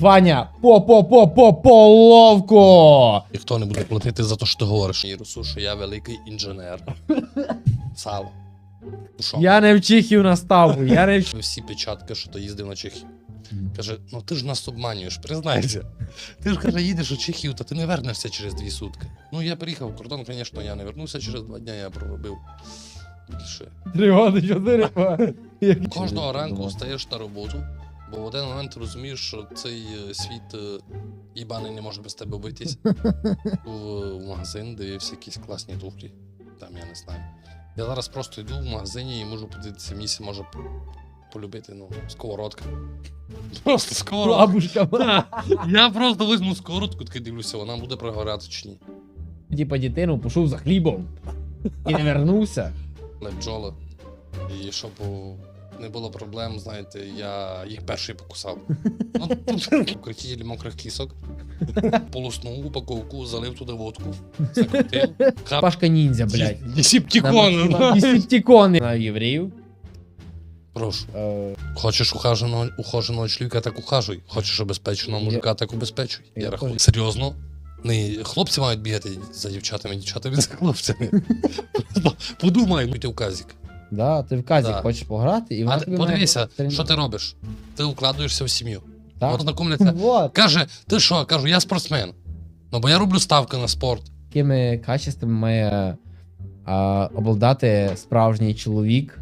Ваня, по по по по половку. Ніхто не буде платити за те, що ти говориш. Русу, що я великий інженер. Сало. Ну? Я не в Чехів наставу, я не в Всі печатки, що ти їздив на Чехію. Каже, ну ти ж нас обманюєш, признайся. Ти ж каже, їдеш у Чехію, та ти не вернешся через дві сутки. Ну я приїхав в кордон, звісно, я не вернувся через два дні, я проробив. Три годи, чотири. Кожного ранку встаєш на роботу, бо в один момент ти розумієш, що цей е, світ е, їбаний не може без тебе обійтись. в, в магазин, дивився якісь класні туфлі. Там я не знаю. Я зараз просто йду в магазині і можу подивитися, мені се може полюбити, ну, сковородка. Просто сковородка. Бабушка. Я просто візьму сковородку, таки дивлюся, вона буде прогорати чи ні. Типа дитину пішов за хлібом і не вернувся. На бджоли. І щоб о, не було проблем, знаєте, я їх перший покусав. Ну, Крутитель мокрих кісок. Полоснув упаковку, залив туди водку, закрутив. Хап. Пашка ніндзя, блядь. Десептикон. Десептикони на євреїв. Прошу. Е, Хочеш ухаженого, ухоженого чоловіка, так ухажуй. Хочеш обезпеченого мужика, так убезпечуй. Я, Я рахую. Серйозно. Не хлопці мають бігати за дівчатами, дівчата за хлопцями. Подумай, будь указик. Да, ти в казі Да. хочеш пограти, і А вона ти тобі має подивися, тренувати. що ти робиш? Ти укладуєшся в сім'ю. Так. От знакомляться. Вот. Каже, ти що? Кажу, я спортсмен. Ну бо я роблю ставки на спорт. Якими качествами має а, обладати справжній чоловік,